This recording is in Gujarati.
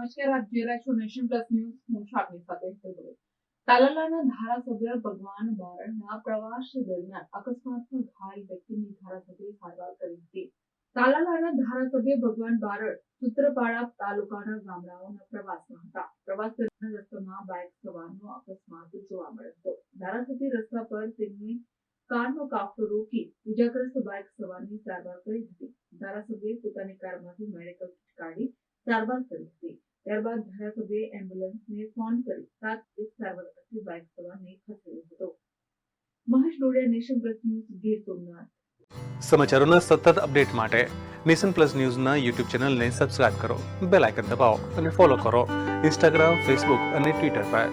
નમસ્કાર, આપ જોઈ રહ્યા છો નેશન પ્લસ ન્યૂઝ. હું છું આપની સાથે. તાલાલાના ધારાસભ્ય ભગવાન બારણના પ્રવાસ દરમિયાન અકસ્માતમાં ઘાયલ વ્યક્તિની ધારાસભ્યએ સારવાર કરી હતી. તાલાલાના ધારાસભ્ય ભગવાન બારડ સૂત્રપાડા તાલુકાના ગામડાઓના પ્રવાસમાં હતા. પ્રવાસ દરમિયાન રસ્તામાં બાઇક સવારનો અકસ્માત જોવા મળ્યો હતો. ધારાસભ્ય રસ્તા પર તેમની કારનો કાફલો રોકી ઇજાગ્રસ્ત બાઇક સવારની સારવાર કરી હતી. ધારાસભ્યએ પોતાની કારમાંથી મેડિકલ કાઢી સારવાર કરી હતી. ત્યારબાદ ધારાસભ્યએ એમ્બ્યુલન્સને ફોન કરી તાત્કાલિક સારવાર અર્થે બાઇક સવારને ખસેડ્યો હતો. Mahesh Dodiya, Nation Plus News, Gir Somnath. સમાચારોના સતત અપડેટ માટે નેશન પ્લસ ન્યૂઝના યુટ્યુબ ચેનલને સબસ્ક્રાઇબ કરો, બેલ આઇકન દબાવો અને ફોલો કરો. ઇન્સ્ટાગ્રામ, ફેસબુક અને ટ્વિટર પર.